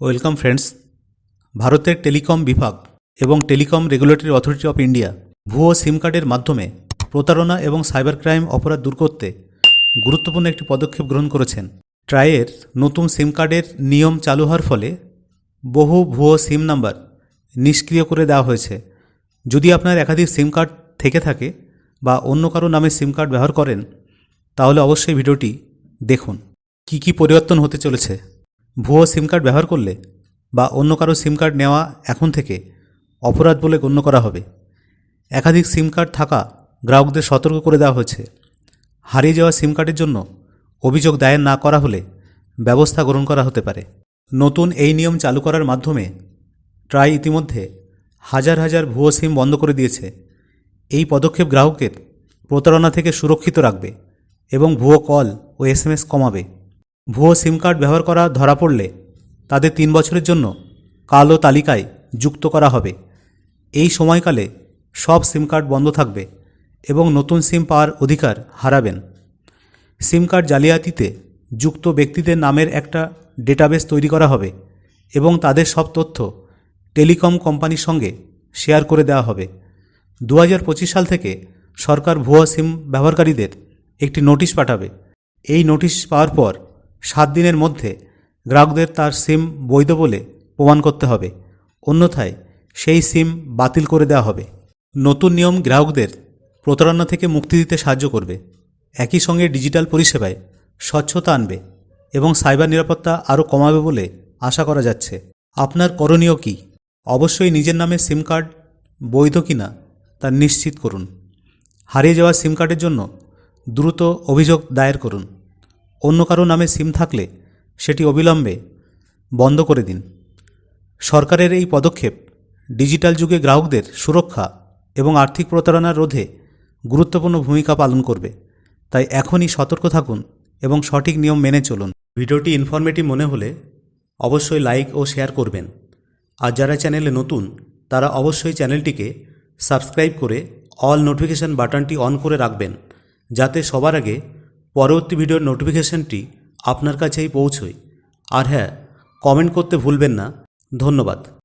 Welcome friends, ভারতের telecom বিভাগ এবং telecom regulatory authority of India ভুয়ো সিম কার্ডের মাধ্যমে প্রতারণা এবং সাইবার ক্রাইম অপরাধ দূর করতে গুরুত্বপূর্ণ একটি পদক্ষেপ গ্রহণ করেছেন। ট্রায়ের নতুন সিম কার্ডের নিয়ম চালু হওয়ার ফলে বহু ভুয়ো সিম নাম্বার নিষ্ক্রিয় করে দেওয়া হয়েছে। যদি আপনার একাধিক সিম কার্ড থেকে থাকে বা অন্য কারও নামে সিম কার্ড ব্যবহার করেন, তাহলে অবশ্যই ভিডিওটি দেখুন। কি কি পরিবর্তন হতে চলেছে? ভুয়ো সিম কার্ড ব্যবহার করলে বা অন্য কারও সিম কার্ড নেওয়া এখন থেকে অপরাধ বলে গণ্য করা হবে। একাধিক সিম কার্ড থাকা গ্রাহকদের সতর্ক করে দেওয়া হয়েছে। হারিয়ে যাওয়া সিম কার্ডের জন্য অভিযোগ দায়ের না করা হলে ব্যবস্থা গ্রহণ করা হতে পারে। নতুন এই নিয়ম চালু করার মাধ্যমে ট্রাই ইতিমধ্যে হাজার হাজার ভুয়ো সিম বন্ধ করে দিয়েছে। এই পদক্ষেপ গ্রাহকের প্রতারণা থেকে সুরক্ষিত রাখবে এবং ভুয়ো কল ও এস কমাবে। ভুয়ো সিম কার্ড ব্যবহার করা ধরা পড়লে তাদের তিন বছরের জন্য কালো তালিকায় যুক্ত করা হবে। এই সময়কালে সব সিম কার্ড বন্ধ থাকবে এবং নতুন সিম পাওয়ার অধিকার হারাবেন। সিম কার্ড জালিয়াতিতে যুক্ত ব্যক্তিদের নামের একটা ডেটাবেস তৈরি করা হবে এবং তাদের সব তথ্য টেলিকম কোম্পানির সঙ্গে শেয়ার করে দেওয়া হবে। দু হাজার পঁচিশ সাল থেকে সরকার ভুয়া সিম ব্যবহারকারীদের একটি নোটিশ পাঠাবে। এই নোটিশ পাওয়ার পর সাত দিনের মধ্যে গ্রাহকদের তার সিম বৈধ বলে প্রমাণ করতে হবে। অন্যথায় সেই সিম বাতিল করে দেওয়া হবে। নতুন নিয়ম গ্রাহকদের প্রতারণা থেকে মুক্তি দিতে সাহায্য করবে। একই সঙ্গে ডিজিটাল পরিষেবায় স্বচ্ছতা আনবে এবং সাইবার নিরাপত্তা আরও কমাবে বলে আশা করা যাচ্ছে। আপনার করণীয় কি? অবশ্যই নিজের নামে সিম কার্ড বৈধ কিনা তা নিশ্চিত করুন। হারিয়ে যাওয়া সিম কার্ডের জন্য দ্রুত অভিযোগ দায়ের করুন। অন্য কারও নামে সিম থাকলে সেটি অবিলম্বে বন্ধ করে দিন। সরকারের এই পদক্ষেপ ডিজিটাল যুগে গ্রাহকদের সুরক্ষা এবং আর্থিক প্রতারণা রোধে গুরুত্বপূর্ণ ভূমিকা পালন করবে। তাই এখনই সতর্ক থাকুন এবং সঠিক নিয়ম মেনে চলুন। ভিডিওটি ইনফরমেটিভ মনে হলে অবশ্যই লাইক ও শেয়ার করবেন। আর যারা চ্যানেলে নতুন, তারা অবশ্যই চ্যানেলটিকে সাবস্ক্রাইব করে অল নোটিফিকেশান বাটনটি অন করে রাখবেন, যাতে সবার আগে পরবর্তী ভিডিওর নোটিফিকেশনটি আপনার কাছেই পৌঁছোয়। আর হ্যাঁ কমেন্ট করতে ভুলবেন না। ধন্যবাদ।